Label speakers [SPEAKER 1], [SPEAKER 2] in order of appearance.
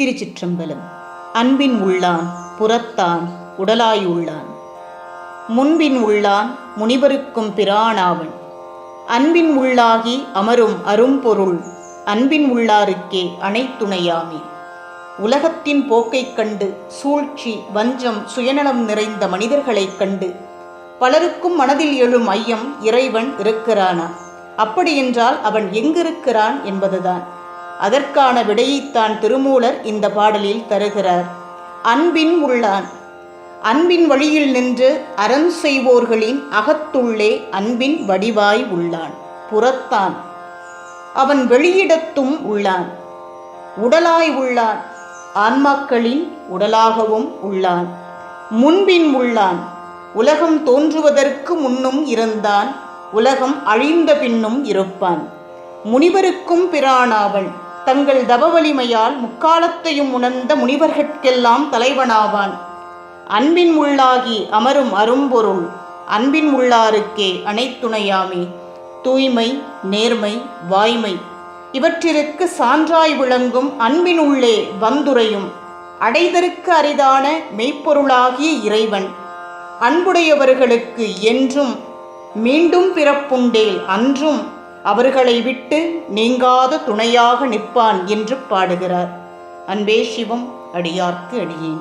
[SPEAKER 1] திருச்சிற்றம்பலம். அன்பின் உள்ளான் புறத்தான் உடலாயுள்ளான் முன்பின் உள்ளான் முனிவருக்கும் பிரானாவன். அன்பின் உள்ளாகி அமரும் அரும்பொருள் அன்பின் உள்ளாருக்கே அனைத்துணையாமே. உலகத்தின் போக்கைக் கண்டு சூழ்ச்சி வஞ்சம் சுயநலம் நிறைந்த மனிதர்களைக் கண்டு பலருக்கும் மனதில் எழும் ஐயம் இறைவன் இருக்கிறானா? அப்படியென்றால் அவன் எங்கிருக்கிறான் என்பதுதான். அதற்கான விடையைத்தான் திருமூலர் இந்த பாடலில் தருகிறார். அன்பின் உள்ளான். அன்பின் வழியில் நின்று அறம் செய்வோர்களின் அகத்துள்ளே அன்பின் வடிவாய் உள்ளான். புறத்தான். அவன் வெளியிடத்தும் உள்ளான். உடலாய் உள்ளான். ஆன்மாக்களின் உடலாகவும் உள்ளான். முன்பின் உள்ளான். உலகம் தோன்றுவதற்கு முன்னும் இருந்தான். உலகம் அழிந்த பின்னும் இருப்பான். முனிவருக்கும் பிரானாவன் தங்கள் தவ வலிமையால் முக்காலத்தையும் உணர்ந்த முனிவர்கட்கெல்லாம் தலைவனாவான். அன்பின் உள்ளாகி அமரும் அரும்பொருள் அன்பின் உள்ளாருக்கே அனைத்துணையாமே. தூய்மை நேர்மை வாய்மை இவற்றிற்கு சான்றாய் விளங்கும் அன்பின் உள்ளே வந்துரையும் அடைதற்கு அரிதான மெய்ப்பொருளாகிய இறைவன். அன்புடையவர்களுக்கு என்றும் மீண்டும் பிறப்புண்டேல் அன்றும் அவர்களை விட்டு நீங்காத துணையாக நிற்பான் என்று பாடுகிறார். அன்பே சிவம் அடியார்க்கு அடியேன்.